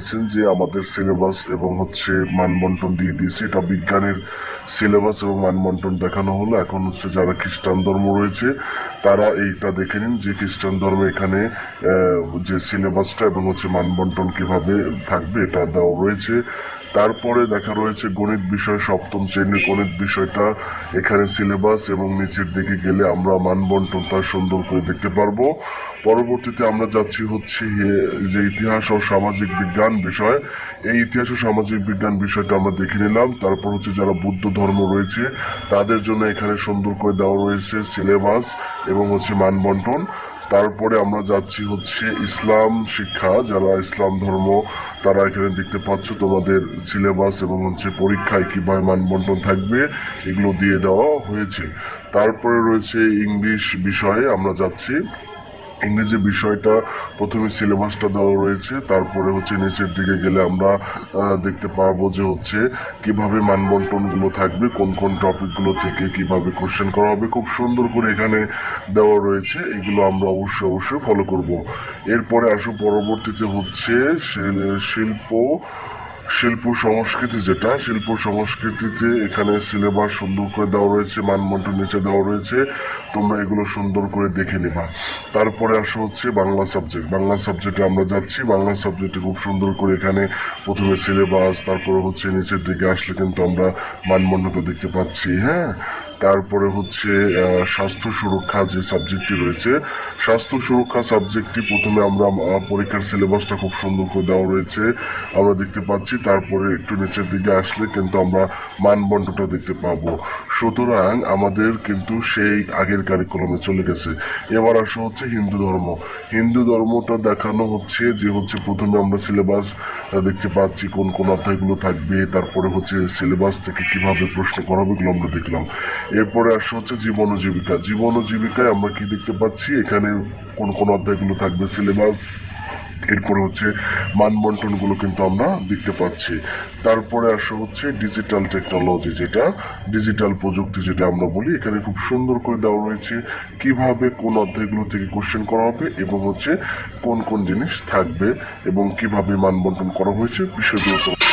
বলেছেন যে আমাদের সিলেবাস এবং হচ্ছে মানবন্টন দিয়ে দিয়েছে। এটা বিজ্ঞানের সিলেবাস এবং মানবন্টন দেখানো হলো। এখন হচ্ছে যারা খ্রিস্টান ধর্ম রয়েছে, তারা এইটা দেখে নিন যে খ্রিস্টান ধর্মে এখানে যে সিলেবাসটা এবং হচ্ছে মানবন্টন কীভাবে থাকবে, এটা দেওয়া রয়েছে। তারপরে দেখা রয়েছে গণিত বিষয়, সপ্তম শ্রেণির গণিত বিষয়টা। এখানে সিলেবাস এবং নিচের দিকে গেলে আমরা মানবন্টনটা সুন্দর করে দেখতে পারব। পরবর্তীতে আমরা যাচ্ছি হচ্ছে যে ইতিহাস ও সামাজিক বিজ্ঞান বিষয়। এই ইতিহাস ও সামাজিক বিজ্ঞান বিষয়টা আমরা দেখে নিলাম। তারপর হচ্ছে যারা বুদ্ধ ধর্ম রয়েছে, তাদের জন্য এখানে সুন্দর করে দেওয়া রয়েছে সিলেবাস এবং হচ্ছে মানবন্টন। তারপরে আমরা যাচ্ছি হচ্ছে ইসলাম শিক্ষা, যারা ইসলাম ধর্ম তারা এখানে দেখতে পাচ্ছ তোমাদের সিলেবাস এবং হচ্ছে পরীক্ষায় কীভাবে মানবন্টন থাকবে, এগুলো দিয়ে দেওয়া হয়েছে। তারপরে রয়েছে ইংলিশ বিষয়ে আমরা যাচ্ছি। ইংরেজি বিষয়টা প্রথমে সিলেবাসটা দেওয়া রয়েছে, তারপরে হচ্ছে নিচের দিকে গেলে আমরা দেখতে পাবো যে হচ্ছে কীভাবে মানবন্টনগুলো থাকবে, কোন কোন টপিকগুলো থেকে কীভাবে কোশ্চেন করা হবে। খুব সুন্দর করে এখানে দেওয়া রয়েছে, এগুলো আমরা অবশ্যই অবশ্যই ফলো করব। এরপরে আসো পরবর্তীতে হচ্ছে শিল্প শিল্প সংস্কৃতি যেটা, শিল্প সংস্কৃতিতে এখানে সিলেবাস সুন্দর করে দেওয়া রয়েছে মানমন্ত্র নিচে দেওয়া রয়েছে, তোমরা এগুলো সুন্দর করে দেখে নিবা। তারপরে আসা হচ্ছে বাংলা সাবজেক্ট বাংলা সাবজেক্টে আমরা যাচ্ছি। বাংলা সাবজেক্টে খুব সুন্দর করে এখানে প্রথমে সিলেবাস তারপরে হচ্ছে নিচের দিকে আসলে কিন্তু আমরা মানমন্ডটা দেখতে পাচ্ছি হ্যাঁ? তারপরে হচ্ছে স্বাস্থ্য সুরক্ষা যে সাবজেক্টটি রয়েছে, স্বাস্থ্য সুরক্ষা সাবজেক্টটি প্রথমে আমরা পরীক্ষার সিলেবাসটা খুব সুন্দর করে দেওয়া রয়েছে। আমরা দেখতে পাচ্ছি তারপরে একটু নিচের দিকে আসলে কিন্তু আমরা মানবন্টনটা দেখতে পাবো। সুতরাং আমাদের কিন্তু সেই আগের কারিকুলামে চলে গেছে। এবার আসা হচ্ছে হিন্দু ধর্ম। হিন্দু ধর্মটা দেখানো হচ্ছে যে হচ্ছে প্রথমে আমরা সিলেবাস দেখতে পাচ্ছি কোন কোন অধ্যায়গুলো থাকবে, তারপরে হচ্ছে সিলেবাস থেকে কীভাবে প্রশ্ন করা হবে এগুলো আমরা দেখলাম। এরপরে আসা হচ্ছে জীবন জীবিকা। জীবন জীবিকায় আমরা কি দেখতে পাচ্ছি? এখানে কোন কোন অধ্যায়গুলো থাকবে, সিলেবাস, এরপরে হচ্ছে মানবন্টনগুলো কিন্তু আমরা দেখতে পাচ্ছি। তারপরে আসা হচ্ছে ডিজিটাল টেকনোলজি, যেটা ডিজিটাল প্রযুক্তি যেটা আমরা বলি, এখানে খুব সুন্দর করে দেওয়া রয়েছে কীভাবে কোন অধ্যায়গুলো থেকে কোশ্চেন করা হবে এবং হচ্ছে কোন কোন জিনিস থাকবে এবং কীভাবে মানবন্টন করা হয়েছে বিষয়গুলো